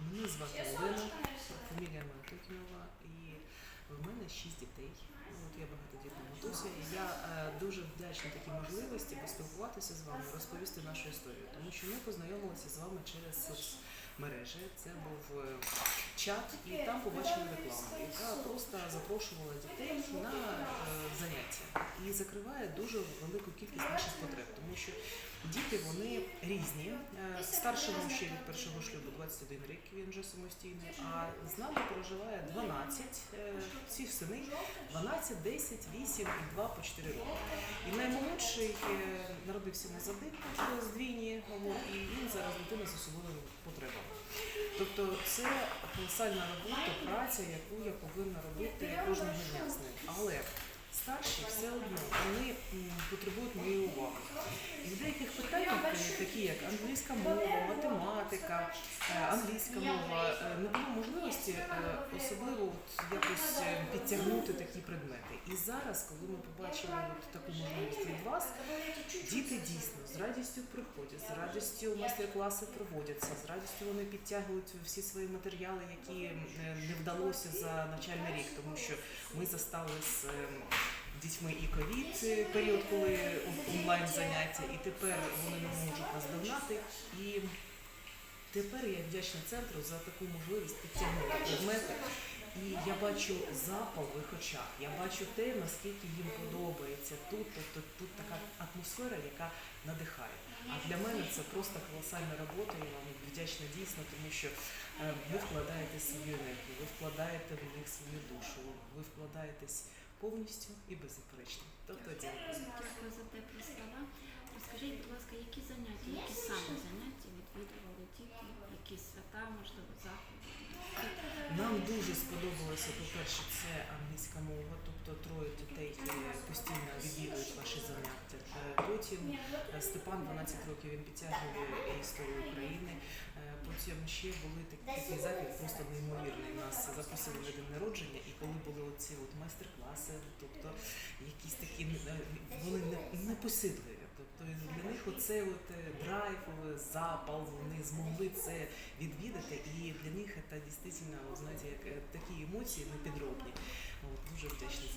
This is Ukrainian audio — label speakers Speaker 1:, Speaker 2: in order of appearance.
Speaker 1: Мене звати Олена, фамілія Мантикінова, і в мене шість дітей. От я багатодітна матуся. І я е, дуже вдячна такій можливості поспілкуватися з вами, розповісти нашу історію, тому що ми познайомилися з вами через соцмережі. Це був е, чат, і там побачили рекламу, яка просто запрошувала дітей на е, заняття і закриває дуже велику кількість наших потреб, тому що діти вони різні. Е, Старшому ще від першого шлюбу 21 рік, він вже самостійний, а з нами проживає 12, е, всі сини 12, 10, 8 і 2 по 4 роки. І наймолодший е, народився не за день, з двійні, і він зараз дитина з особливими потребами. Тобто це колосальна робота, праця, яку я повинна робити кожного дня з ним. Але старші все одно вони потребують моєї уваги. І в деяких питаннях, е, такі як англійська мова, математика, е, англійська мова, е, не було можливості е, особливо от якось підтягнути такі предмети. І зараз, коли ми побачили от таку можливість від вас, діти дійсно з радістю приходять, з радістю майстер-класи проводяться, з радістю вони підтягують всі свої матеріали, які не вдалося за навчальний рік, тому що ми застали з е, дітьми і ковід е, період, коли онлайн заняття, і тепер вони не можуть нас догнати. І тепер я вдячна центру за таку можливість підтягнути предмети. І я бачу запал в їх очах, я бачу те, наскільки їм подобається тут, тобто тут така атмосфера, яка надихає. А для мене це просто колосальна робота, я вам вдячна дійсно, тому що е, ви вкладаєте свою енергію, ви вкладаєте в них свою душу, ви вкладаєтесь повністю і беззаперечно. Тобто дякую.
Speaker 2: Дякую за теплі слова. Розкажіть, будь ласка, які заняття, які саме заняття відвідували діти, які свята, можливо?
Speaker 1: Нам дуже сподобалося, по-перше, це англійська мова, тобто троє дітей постійно відвідують ваші заняття. Е, Потім е, Степан 12 років він підтягує історію України. Е, Потім ще були такі, захід, просто неймовірний. Нас запросили на день народження, і коли були оці от майстер-класи, тобто якісь такі вони не, непосидливі. Тобто для оце от е, драйв, е, запал, вони змогли це відвідати, і для них це дійсно, знаєте, як е, такі емоції непідробні. От, дуже вдячні